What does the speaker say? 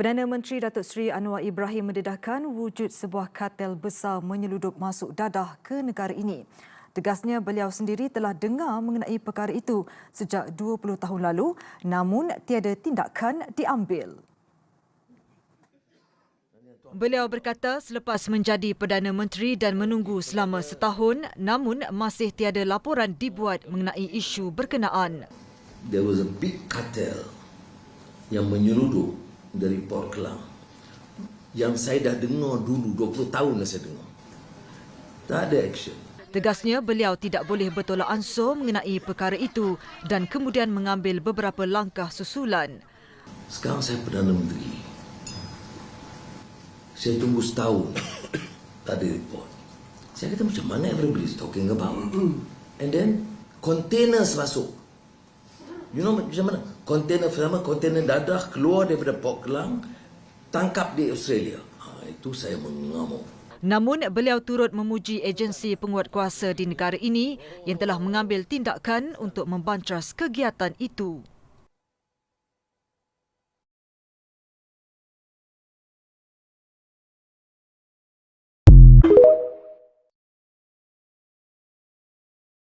Perdana Menteri Datuk Seri Anwar Ibrahim mendedahkan wujud sebuah kartel besar menyeludup masuk dadah ke negara ini. Tegasnya beliau sendiri telah dengar mengenai perkara itu sejak 20 tahun lalu namun tiada tindakan diambil. Beliau berkata selepas menjadi Perdana Menteri dan menunggu selama setahun namun masih tiada laporan dibuat mengenai isu berkenaan. There was a big cartel yang menyeludup dari Port Kelang yang saya dah dengar dulu 20 tahun dah saya dengar tak ada action Tegasnya beliau tidak boleh bertolak ansur mengenai perkara itu dan kemudian mengambil beberapa langkah susulan. Sekarang saya Perdana Menteri. Saya tunggu setahun tak ada report. Saya kata macam mana everybody is talking about. And then containers masuk. You know macam mana? Kontainer pertama, kontainer dadah keluar daripada Port Kelang, tangkap di Australia. Ha, itu saya mengamuk. Namun beliau turut memuji agensi penguat kuasa di negara ini yang telah mengambil tindakan untuk membantras kegiatan itu.